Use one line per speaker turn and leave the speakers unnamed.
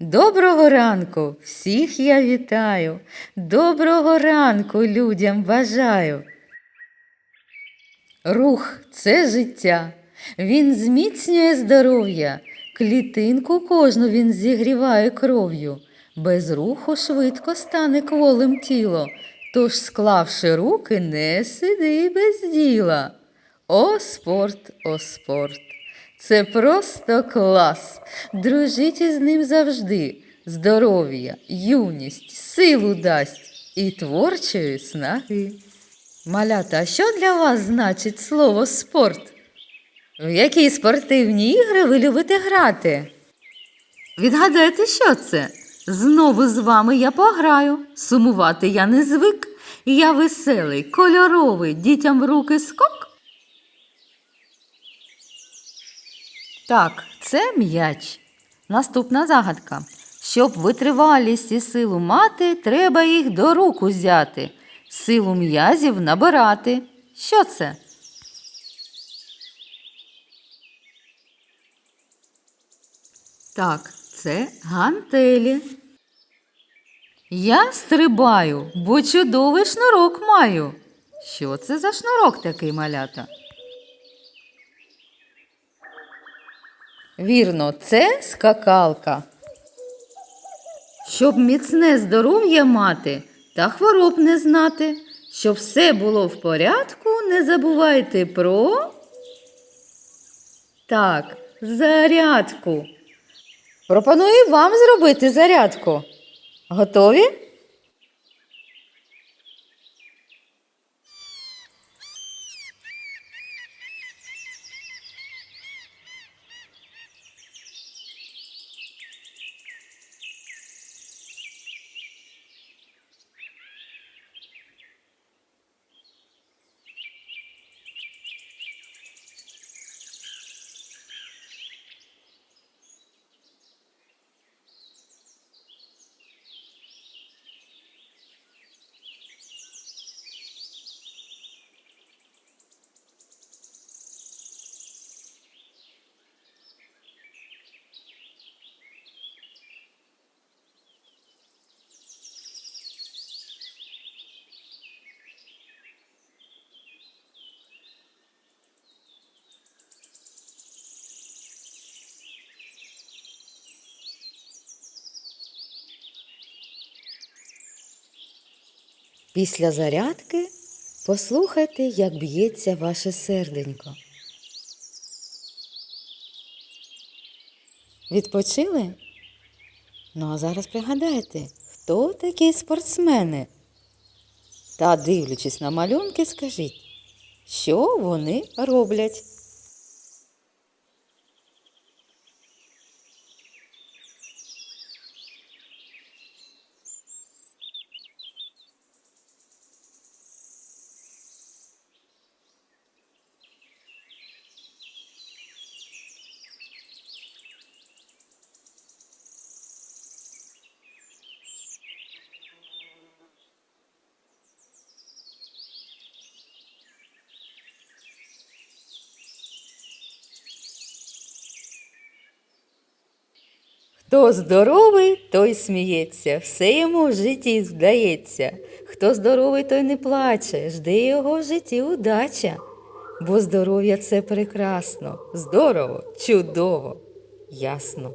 Доброго ранку, всіх я вітаю. Доброго ранку людям бажаю. Рух це життя. Він зміцнює здоров'я, клітинку кожну він зігріває кров'ю. Без руху швидко стане кволим тіло. Тож, склавши руки, не сиди без діла. О, спорт, о, спорт. Це просто клас. Дружіть із ним завжди. Здоров'я, юність, силу дасть і творчої снаги. Малята, а що для вас значить слово спорт? В які спортивні ігри ви любите грати? Відгадайте, що це? Знову з вами я пограю. Сумувати я не звик. Я веселий, кольоровий, дітям в руки скок. Так, це м'яч. Наступна загадка. Щоб витривалість і силу мати, треба їх до рук узяти, силу м'язів набирати. Що це? Так, це гантелі. Я стрибаю, бо чудовий шнурок маю. Що це за шнурок такий малята? Вірно, це скакалка. Щоб міцне здоров'я мати та хвороб не знати, щоб все було в порядку, не забувайте про. Так, зарядку. Пропоную вам зробити зарядку. Готові? Після зарядки послухайте, як б'ється ваше серденько. Відпочили? Ну, а зараз пригадайте, хто такі спортсмени? Та, дивлячись на малюнки, скажіть, що вони роблять? Хто здоровий, той сміється, все йому в житті вдається. Хто здоровий, той не плаче, жди його в житті удача. Бо здоров'я це прекрасно, здорово, чудово, ясно.